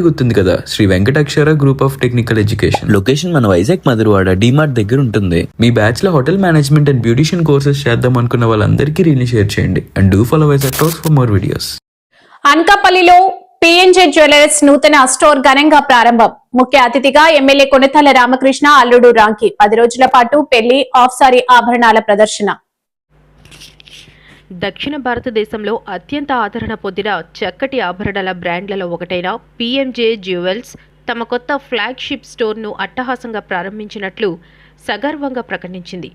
గుర్తుంది కదా. Shri Venkatakshara group of technical education location మన వైజాగ్ మధురవాడ డిమార్ట్ దగ్గర ఉంటుంది. మీ బ్యాచ్లో hotel management and beautician courses చేద్దాం అనుకున్న వాళ్ళందరికీ రీల్ని షేర్ చేయండి. అండ్ డూ ఫాలో వైజాగ్ టోస్ ఫర్ మోర్ వీడియోస్ అనకాపల్లిలో పిఎన్జే జ్యువెలర్స్ నూతన స్టోర్ ఘనంగా ప్రారంభం. ముఖ్య అతిథిగా ఎమ్మెల్యే కొనతల రామకృష్ణ అల్లుడు రాంకి. పది రోజుల పాటు పెళ్ళి ఆఫ్ సారీ ఆభరణాల ప్రదర్శన. దక్షిణ భారతదేశంలో అత్యంత ఆదరణ పొందిన చక్కటి ఆభరణాల బ్రాండ్లలో ఒకటైన పిఎంజే జ్యువెల్స్ తమ కొత్త ఫ్లాగ్షిప్ స్టోర్ను అట్టహాసంగా ప్రారంభించినట్లు సగర్వంగా ప్రకటించింది.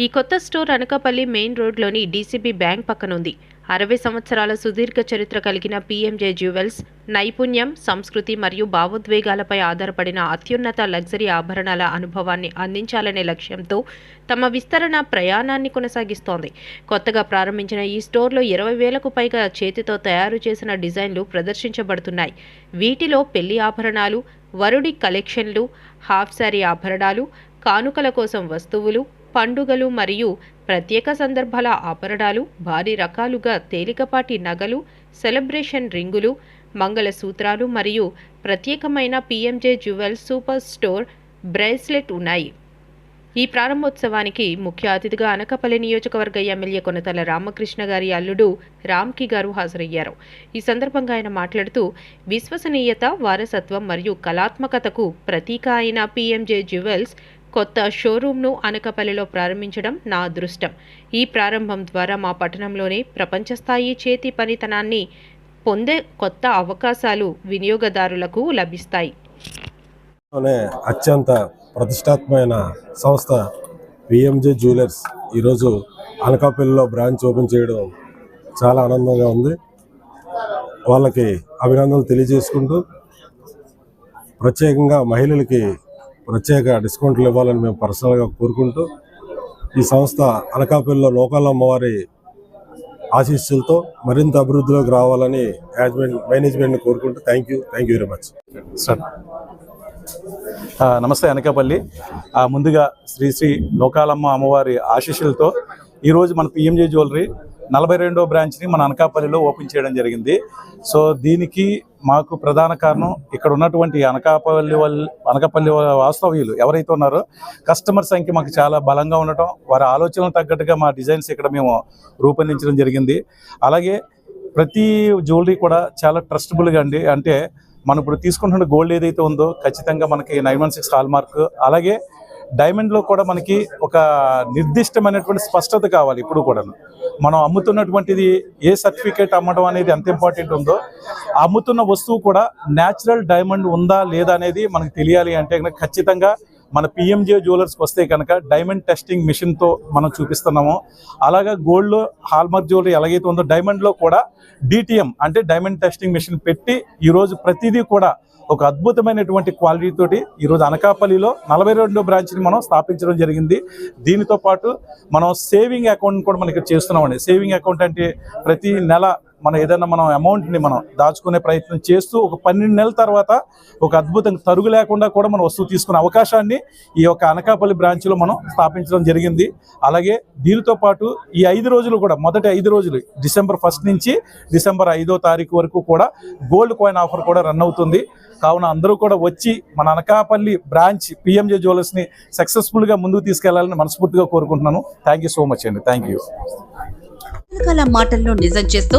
ఈ కొత్త స్టోర్ అనకాపల్లి మెయిన్ రోడ్లోని డీసీబీ బ్యాంక్ పక్కన ఉంది అరవై సంవత్సరాల సుదీర్ఘ చరిత్ర కలిగిన పీఎంజే జ్యువెల్స్ నైపుణ్యం సంస్కృతి మరియు భావోద్వేగాలపై ఆధారపడిన అత్యున్నత లగ్జరీ ఆభరణాల అనుభవాన్ని అందించాలనే లక్ష్యంతో తమ విస్తరణ ప్రయాణాన్ని కొనసాగిస్తోంది. కొత్తగా ప్రారంభించిన ఈ స్టోర్లో ఇరవై వేలకు పైగా చేతితో తయారు చేసిన డిజైన్లు ప్రదర్శించబడుతున్నాయి. వీటిలో పెళ్ళి ఆభరణాలు వరుడి కలెక్షన్లు హాఫ్ శారీ ఆభరణాలు కానుకల కోసం వస్తువులు పండుగలు మరియు ప్రత్యేక సందర్భాల ఆభరణాలు భారీ రకాలుగా తేలికపాటి నగలు సెలబ్రేషన్ రింగులు మంగళసూత్రాలు మరియు ప్రత్యేకమైన PMJ jewel super store bracelet ఉన్నాయి. ఈ ప్రారంభోత్సవానికి ముఖ్య అతిథిగా అనకాపల్లి నియోజకవర్గ ఎమ్మెల్యే కొనతల రామకృష్ణ గారి అల్లుడు రామ్కి గారు హాజరయ్యారు. ఈ సందర్భంగా ఆయన మాట్లాడుతూ విశ్వసనీయత వారసత్వం మరియు కళాత్మకతకు ప్రతీక అయిన పిఎంజే జ్యువెల్స్ కొత్త షోరూంను అనకపల్లిలో ప్రారంభించడం నా అదృష్టం. ఈ ప్రారంభం ద్వారా మా పట్టణంలోనే ప్రపంచ స్థాయి చేతి పనితనాన్ని పొందే కొత్త అవకాశాలు వినియోగదారులకు లభిస్తాయి. అనే అత్యంత ప్రతిష్టాత్మకమైన సంస్థ పిఎంజే జ్యువెలర్స్. ఈరోజు అనకాపల్లిలో బ్రాంచ్ ఓపెన్ చేయడం చాలా ఆనందంగా ఉంది. వాళ్ళకి అభినందనలు తెలియజేసుకుంటూ ప్రత్యేకంగా మహిళలకి ప్రత్యేక డిస్కౌంట్లు ఇవ్వాలని మేము పర్సనల్గా కోరుకుంటూ ఈ సంస్థ అనకాపల్లిలో లోకల్ అమ్మవారి ఆశీస్సులతో మరింత అభివృద్ధిలోకి రావాలని మేనేజ్మెంట్ మేనేజ్మెంట్ని కోరుకుంటూ thank you thank you very much. Sir. నమస్తే అనకాపల్లి. ముందుగా శ్రీ శ్రీ లోకాలమ్మ అమ్మవారి ఆశీస్సులతో ఈరోజు మన పిఎంజే జ్యువెలరీ నలభై రెండో బ్రాంచ్ని మన అనకాపల్లిలో ఓపెన్ చేయడం జరిగింది. సో దీనికి మాకు ప్రధాన కారణం ఇక్కడ ఉన్నటువంటి అనకాపల్లి వాళ్ళ అనకాపల్లి వాళ్ళ వాస్తవ్యులు ఎవరైతే ఉన్నారో కస్టమర్ సంఖ్య మాకు చాలా బలంగా ఉండటం వారి ఆలోచనలకు తగ్గట్టుగా మా డిజైన్స్ ఇక్కడ మేము రూపొందించడం జరిగింది. అలాగే ప్రతి జ్యువెలరీ కూడా చాలా ట్రస్టబుల్గా అండి. అంటే మనం ఇప్పుడు తీసుకుంటున్న గోల్డ్ ఏదైతే ఉందో ఖచ్చితంగా మనకి nine one six hallmark అలాగే డైమండ్లో కూడా మనకి ఒక నిర్దిష్టమైనటువంటి స్పష్టత కావాలి ఇప్పుడు కూడా మనం అమ్ముతున్నటువంటిది ఏ సర్టిఫికేట్ అమ్మడం అనేది ఎంత ఇంపార్టెంట్ ఉందో అమ్ముతున్న వస్తువు కూడా న్యాచురల్ డైమండ్ ఉందా లేదా అనేది మనకు తెలియాలి అంటే కనుక ఖచ్చితంగా మన పిఎంజే జ్యువెలర్స్కి వస్తే కనుక డైమండ్ టెస్టింగ్ మిషన్తో మనం చూపిస్తున్నాము. అలాగా గోల్డ్లో హాల్మార్క్ జ్యువెలరీ ఎలాగైతే ఉందో డైమండ్లో కూడా డిటిఎం అంటే డైమండ్ టెస్టింగ్ మిషన్ పెట్టి ఈరోజు ప్రతిదీ కూడా ఒక అద్భుతమైనటువంటి క్వాలిటీ తోటి ఈరోజు అనకాపల్లిలో నలభై రెండో బ్రాంచ్ని మనం స్థాపించడం జరిగింది. దీనితో పాటు మనం సేవింగ్ అకౌంట్ కూడా మనకి చేస్తున్నామండి. సేవింగ్ అకౌంట్ అంటే ప్రతి నెల మనం ఏదైనా మనం అమౌంట్ని మనం దాచుకునే ప్రయత్నం చేస్తూ ఒక పన్నెండు నెలల తర్వాత ఒక అద్భుతం తరుగు లేకుండా కూడా మనం వస్తువు తీసుకునే అవకాశాన్ని ఈ యొక్క అనకాపల్లి బ్రాంచ్లో మనం స్థాపించడం జరిగింది. అలాగే దీనితో పాటు ఈ ఐదు రోజులు కూడా మొదటి ఐదు రోజులు డిసెంబర్ ఫస్ట్ నుంచి డిసెంబర్ ఐదో తారీఖు వరకు కూడా గోల్డ్ కాయిన్ ఆఫర్ కూడా రన్ అవుతుంది. కావున అందరూ కూడా వచ్చి మన అనకాపల్లి బ్రాంచ్ పిఎంజే జ్యువెలర్స్ని సక్సెస్ఫుల్గా ముందుకు తీసుకెళ్ళాలని మనస్ఫూర్తిగా కోరుకుంటున్నాను. థ్యాంక్ యూ సో మచ్ అండి. థ్యాంక్ యూ మాటల్లో నిజం చేస్తూ